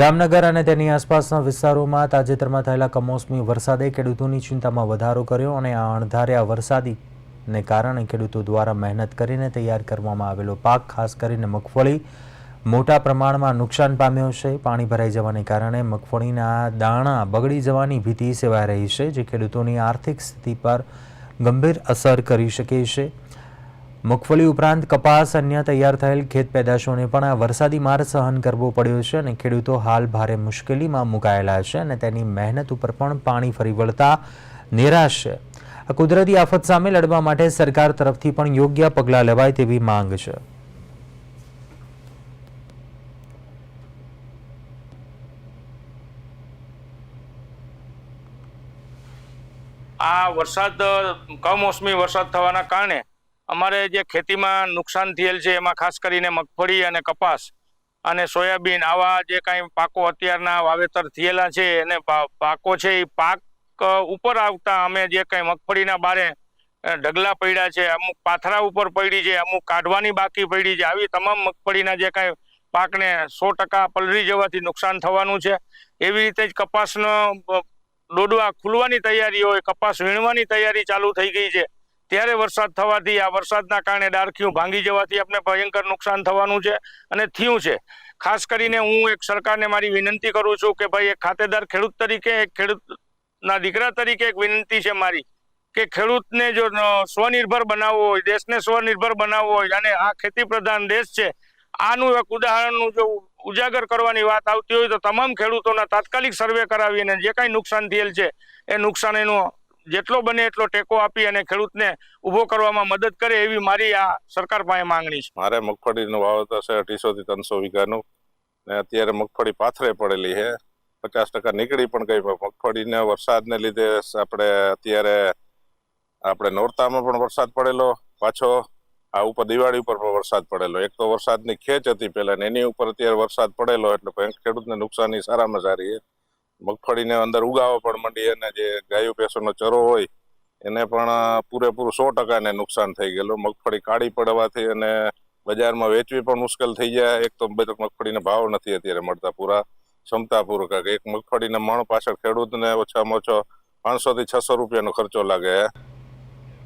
જામનગર અને તેની આસપાસના વિસ્તારોમાં તાજેતરમાં થયેલા કમોસમી વરસાદે ખેડૂતોની ચિંતામાં વધારો કર્યો અને આ અણધાર્યા વરસાદીને કારણે ખેડૂતો દ્વારા મહેનત કરીને તૈયાર કરવામાં આવેલો પાક, ખાસ કરીને મગફળી, મોટા પ્રમાણમાં નુકસાન પામ્યો છે. પાણી ભરાઈ જવાને કારણે મગફળીના દાણા બગડી જવાની ભીતિ સેવાઈ રહી છે, જે ખેડૂતોની આર્થિક સ્થિતિ પર ગંભીર અસર કરી શકે છે. મગફળી ઉપરાંત કપાસ, અન્ય તૈયાર થયેલ ખેત પેદાશોને પણ આ વરસાદી માર સહન કરવો પડ્યો છે અને ખેડૂતો હાલ ભારે મુશ્કેલીમાં મુકાયેલા છે અને તેની મહેનત ઉપર પણ પાણી ફરી વળતા નિરાશ છે. આ કુદરતી આફત સામે લડવા માટે સરકાર તરફથી પણ યોગ્ય પગલાં લેવાય તેવી માંગ છે. આ વરસાદ, કમોસમી વરસાદ થવાના કારણે અમારે જે ખેતીમાં નુકસાન થયેલ છે, એમાં ખાસ કરીને મગફળી અને કપાસ અને સોયાબીન આવા જે કાંઈ પાકો અત્યારના વાવેતર થયેલા છે, એને પાકો છે, એ પાક ઉપર આવતા અમે જે કાંઈ મગફળીના બારે ઢગલા પડ્યા છે, અમુક પાથરા ઉપર પડી છે, અમુક કાઢવાની બાકી પડી છે, આવી તમામ મગફળીના જે કાંઈ પાકને સો ટકા પલળી જવાથી નુકસાન થવાનું છે. એવી રીતે જ કપાસનો ડોડવા ખુલવાની તૈયારી હોય કપાસ વીણવાની તૈયારી ચાલુ થઈ ગઈ છે. ત્યારે વરસાદ થવાથી, આ વરસાદના કારણે ડારખીયું ભાંગી જવાથી આપણે ભયંકર નુકસાન થવાનું છે અને થયું છે. ખાસ કરીને હું એક સરકારને મારી વિનંતી કરું છું કે ભાઈ, એક ખાતેદાર ખેડૂત તરીકે, એક ખેડૂતના દીકરા તરીકે એક વિનંતી છે મારી કે ખેડૂતને જો સ્વનિર્ભર બનાવવો હોય, દેશને સ્વનિર્ભર બનાવવો હોય અને આ ખેતી પ્રધાન દેશ છે, આનું એક ઉદાહરણનું જો ઉજાગર કરવાની વાત આવતી હોય તો તમામ ખેડૂતોના તાત્કાલિક સર્વે કરાવીને જે કાંઈ નુકસાન થયેલ છે, એ નુકસાન એનો જેટલો બને એટલો ટેકો આપી અને ખેડૂતને ઊભો કરવામાં મદદ કરે એવી મારી આ સરકાર પાસે માંગણી છે. મારે મગફળીનું વાવેતર અઢીસો થી ત્રણસો વીઘાનું. ને અત્યારે મગફળી પાથરે પડેલી છે. પચાસ ટકા નીકળી પણ ગઈ મગફળીને વરસાદને લીધે આપણે અત્યારે આપણે નોરતામાં પણ વરસાદ પડેલો, પાછો આ ઉપર દિવાળી ઉપર પણ વરસાદ પડેલો. એક તો વરસાદની ખેંચ હતી પહેલા એની ઉપર અત્યારે વરસાદ પડેલો, એટલે ખેડૂતને નુકસાની સારામાં સારી છે. મગફળીને અંદર ઉગાવો પણ માંડી અને જે ગાયો ભેંસોનો ચરો હોય, એને પણ પૂરેપૂરું સો ટકાને નુકસાન થઈ ગયેલું. મગફળી કાળી પડવાથી અને બજારમાં વેચવી પણ મુશ્કેલ થઈ જાય. એક તો મગફળીના ભાવ નથી અત્યારે મળતા પૂરા. ક્ષમતાપૂર્વક એક મગફળીના મણ પાછળ ખેડૂતને ઓછામાં ઓછો પાંચસો થી છસો રૂપિયાનો ખર્ચો લાગે.